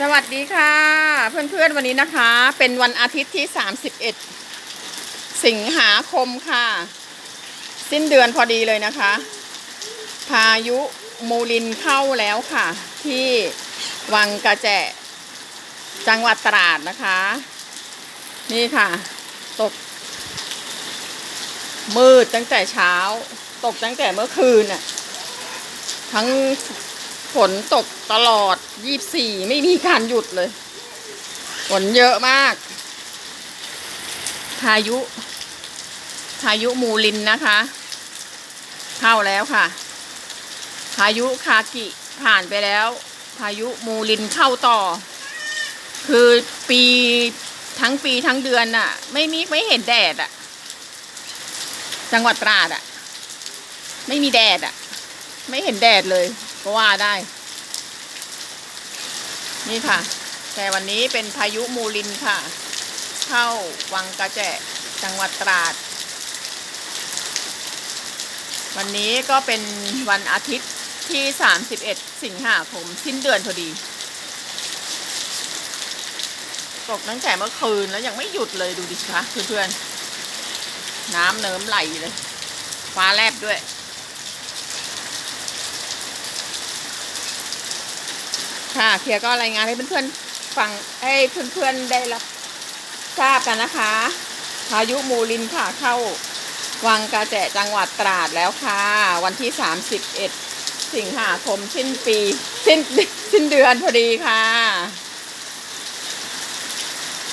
สวัสดีค่ะ เพื่อนๆวันนี้นะคะ เป็นวันอาทิตย์ที่ 31 สิงหาคมค่ะ สิ้นเดือนพอดีเลยนะคะ พายุมูลินเข้าแล้วค่ะ ที่วังกระแจจังหวัดตราดนะคะ นี่ค่ะ ตก มืดตั้งแต่เช้า ตกตั้งแต่เมื่อคืนน่ะทั้ง ฝนตกตลอด 24 ไม่มีการหยุดเลย ฝนเยอะมาก พายุ พายุมูลินนะคะ เข้าแล้วค่ะ พายุคากิผ่านไปแล้ว พายุมูลินเข้าต่อ คือปีทั้งปีทั้งเดือนน่ะ ไม่มีไม่เห็นแดดอะจังหวัดตราดอะไม่มีแดดอะไม่เห็นแดดเลย ก็ว่าได้ นี่ค่ะ แต่วันนี้เป็นพายุมูลินค่ะ เข้าวังกระแจจังหวัดตราด วันนี้ก็เป็นวันอาทิตย์ที่ 31 สิงหาคมสิ้นเดือนพอดี ตกตั้งแต่เมื่อคืนแล้วยังไม่หยุดเลยดูดิคะเพื่อนๆ น้ำเนิ้มไหลเลย ฟ้าแลบด้วย ค่ะเคลียร์ก็รายงานให้เพื่อนๆฟังให้เพื่อนๆได้รับทราบกันนะคะพายุมูลินค่ะเข้าวังกาแจจังหวัดตราดแล้วค่ะ วันที่ 31 สิงหาคมสิ้นปี สิ้นสิ้นเดือนพอดีค่ะ